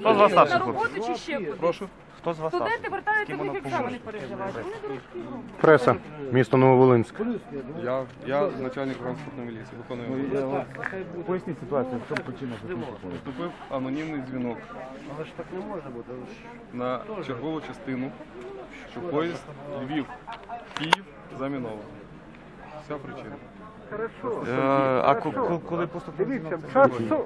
Хто з вас старший на роботу чи ще кудись. Прошу. Хто з вас старший? Студенти вертаються, в них екзамени переживають. Вони Преса, місто Нововолинськ. Я, я начальник транспортної міліції, виконую. Поясніть ситуацію, в чому причина поїзду. Поступив анонімний дзвінок Але ж так не може бути. на чергову частину, що поїзд Львів, Київ заміновано. Вся причина. Е, А ко- ко- коли поступив? Дивіться,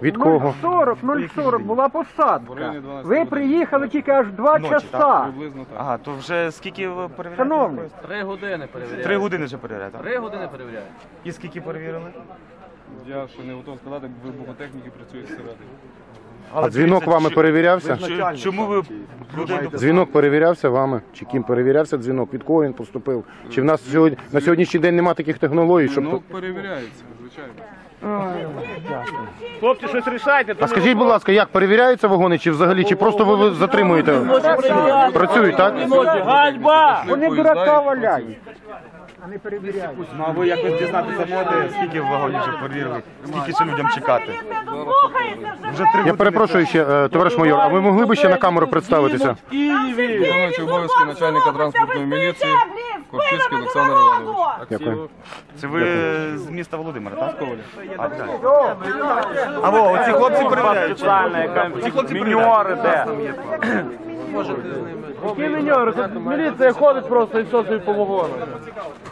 Від кого? 40, 040 була посадка. Ви приїхали тільки аж два Ночі, часа. Приблизно так. Ага, то вже скільки ви перевіряли? Шановний, Три години перевіряють. Три години вже перевіряєте. Три години перевіряють. І скільки перевірили? Я ще не готов сказати, бо вибухотехніки працюють всередині. А дзвінок вами перевірявся? Чому ви Дзвінок перевірявся вами? Чи ким перевірявся дзвінок? Від кого він поступив? Чи в нас сьогодні на сьогоднішній день немає таких технологій, щоб Дзвінок перевіряється, звичайно. хлопці, щось рішайте. А скажіть, будь ласка, як перевіряються вагони, чи взагалі, чи просто ви- затримуєте? Працюють, так? Ганьба! Вони дурака валяють. А не перевіряють. Ну а ви якось дізнатися можете, скільки вагонів вже перевірили? Скільки ще людям чекати? Вже три Я перепрошую ще, е, товариш майор, а ви могли б ще на камеру представитися? Виконуючий обов'язки начальника транспортної міліції Ковчицький Олександр Іванович. Дякую. Це ви з міста Володимира, так? А, так. А во, оці хлопці перевіряють. Ці хлопці перевіряють. де? Які міньори? Тут міліція ходить просто і все собі по вагону.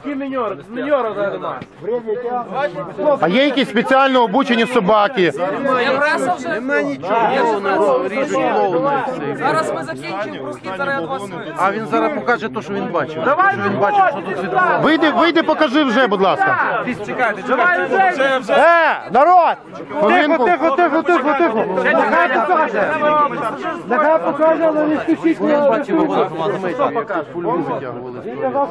Які міньори? Тут міньора немає. А є якісь спеціально обучені собаки? Зараз ми закінчимо прохід зараз вас. А він зараз покаже те, що він бачив. Давай, Що він бачив, що тут відбувається. Вийди, вийди, покажи вже, будь ласка. Вже, вже. Е, народ! Тихо, тихо, тихо, тихо. Нехай покаже. Нехай покаже, але не Пульму витягували. Він казав,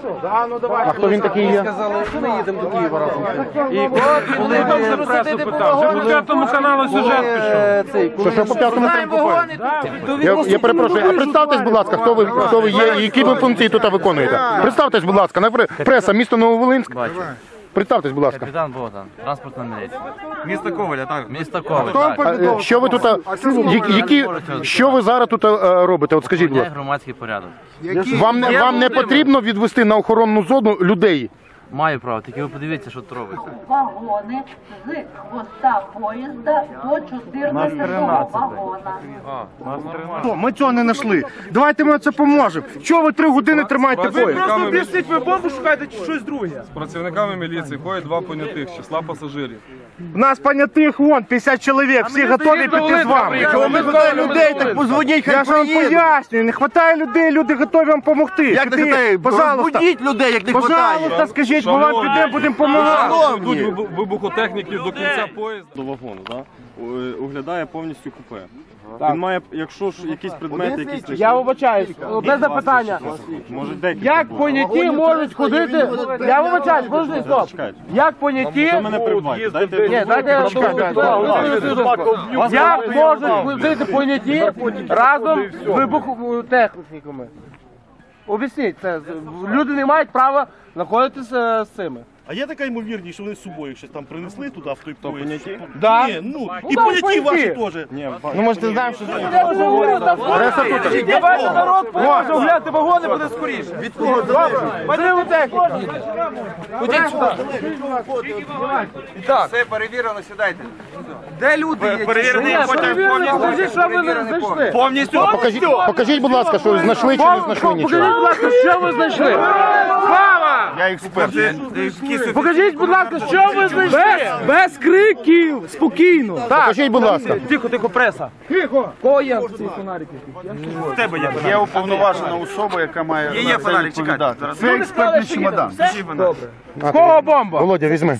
що. Да, ну давай. А хто він такий є? Сказали, що ми їдемо до Києва разом. І коли він за пресу питав, вже по п'ятому каналу сюжет пішов. Цей, Що, що по п'ятому Я, я перепрошую, а представтесь, будь ласка, хто ви, хто ви є і які ви функції тут виконуєте? Представтесь, будь ласка, на преса, місто Нововолинськ. Представтесь, будь ласка. Капітан Богдан, транспортна міліція. Місто Коваля, так? Місто Коваль. А, е, Що ви тут, а, я- які, що ви зараз тут а, робите? От скажіть, будь ласка. громадський порядок. Вам не, вам не потрібно відвести на охоронну зону людей? Маю право, тільки ви подивіться, що тут робиться. вагони з хвоста поїзда до 14 вагона. О, Ми цього не знайшли. Давайте ми це поможемо. Чого ви три години тримаєте поїзд? Працівниками об'ясніть, ви бомбу шукаєте чи щось друге? З працівниками міліції ходять два понятих з числа пасажирів. У нас понятих вон 50 чоловік, всі готові піти з вами. Чого не вистачає людей, так позвоніть, хай Я ж вам приїдуть. пояснюю, не вистачає людей, люди готові вам допомогти. Як не хватає? Пожалуйста, Розбудіть людей, як не пожалуйста, хватає. скажіть, ми вам підемо, будемо допомагати. Йдуть вибухотехніки до кінця поїзда. до вагону, да? О- оглядає повністю купе. Він має, якщо ж якісь предмети, якісь Я вибачаюсь, одне запитання. може декілька Як буде. поняті можуть ходити? Я вибачаюсь, подожди, стоп. Як поняті? Ви мене перебиваєте. Дайте Ні, дайте я Як можуть ходити поняті разом з вибухотехніками? Об'ясніть, це люди не мають права знаходитися з цими. А є така ймовірність, що вони з собою щось там принесли туди, в той поїзд? поняті? Да. Ні, ну, Ну, і там поняті ваші теж. Ну, може, ти знаєш, що Давайте народ поможе огляти вагони, буде скоріше. Від кого? Добре. техніки. Все перевірено, сідайте. Де люди є? Потім Перевірили, покажіть, що ви не знайшли. повністю. Покажіть, покажіть, будь ласка, що ви знайшли чи не знайшли Покажіть, будь ласка, що ви знайшли. Я експерт. Покажіть, будь ласка, що ви знайшли. Без, без криків, спокійно. Так. Покажіть, будь ласка. Тихо, тихо, преса. Тихо. Кого є ці фонарики? В тебе є. Є уповноважена особа, яка має Є, є фонарик, чекайте. Це експертний чемодан. Кого бомба? Володя, візьми.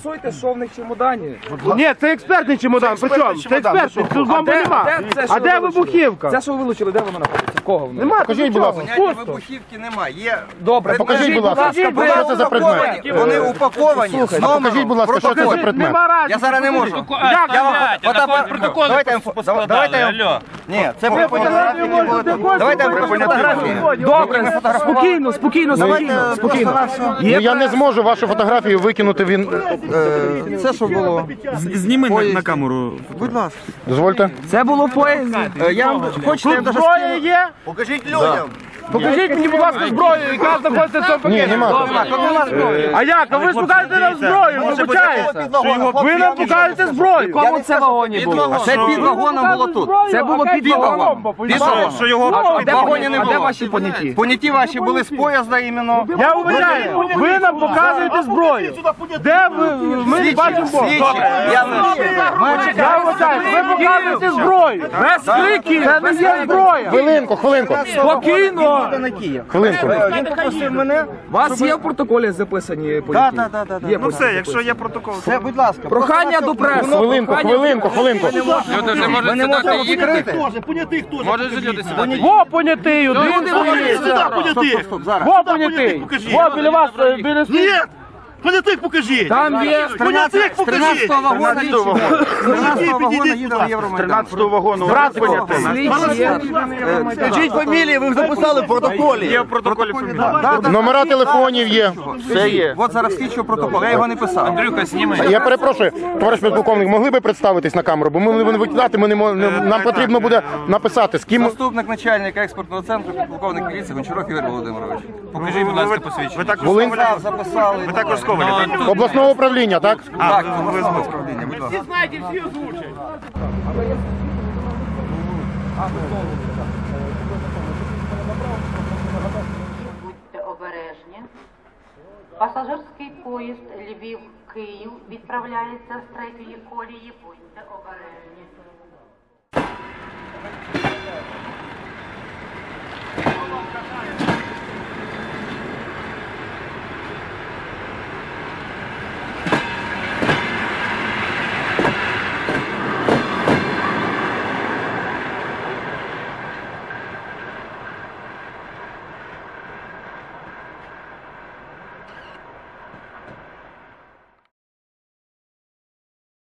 Ні, це експертний чемодан. При чому? Це експертний. Тут бомби нема. А де вибухівка? Це що ви вилучили, де вона знаходиться? Кого вона? Нема. Покажіть, будь ласка. Вибухівки немає. Є Добре. Покажіть, будь ласка, що це за предмет? Вони упаковані. з номером. покажіть, будь ласка, що це за предмет? Я зараз не можу. Як Я вам фото- Давайте я давайте я Ні, це ви фотографії не були. Давайте я вам фотографії. Добре, спокійно, спокійно, спокійно, спокійно. Ну я не зможу вашу фотографію викинути він. Е, Це що було? Зніми на, на камеру. Будь ласка. Дозвольте. Це було в поїзді. Е, Я вам я даже є? Покажіть людям. Покажіть мені, будь ласка, зброю, яка знаходиться в цьому Ні, пакеті. нема. А як? А ви ж покажете нам зброю, вибачаєте. Ви нам покажете зброю. Кому це вагоні було? Це під вагоном було тут. Це було під вагоном. Під вагоном. Що його А вагоні не А де ваші поняті? Поняті ваші були з поїзда іменно. Я вибачаю, ви нам показуєте зброю. Де ви? Ми не бачимо Бога. Слідчі. Я вибачаю, ви показуєте зброю. Без криків. Це не є зброя. Хвилинку, хвилинку. Спокійно. Хвилинку. Він попросив мене. У вас є в протоколі записані Так, так, так, так. Ну все, якщо є протокол. Це, будь ласка. Прохання до преси. Хвилинку, хвилинку, хвилинку. Люди можуть Ми не можемо відкрити. Теж, понятих теж. Можуть же люди сюди. Во понятий, один Сюди, понятих. Во понятий. Покажіть. Во біля вас, е, біля Ні, понятих покажіть. Там є. Понятих З покажіть. 13 вагона їде. З 13 вагона їде в Євромайдан. вагону. Скажіть фамілії, ви записали в протоколі. Є в протоколі фамілія. Номера телефонів є. Все є. От зараз слідчого протокол, я його не писав. Андрюха, зніми. Я перепрошую, товариш підполковник, могли би представитись на камеру, бо ми не викидати, ми не мо- не- нам потрібно буде написати, з ким. Заступник начальника експортного центру, підполковник міліції Гончаров Ігор Володимирович. Покажіть, будь ласка, посвідчення. Ви також Волинь- записали. Ви також з Коваля, так? Обласного управління, так? Так, обласного управління, будь ласка. Будьте обережні. Пасажирський поїзд Львів-Київ відправляється з третьої колії. Будьте обережні.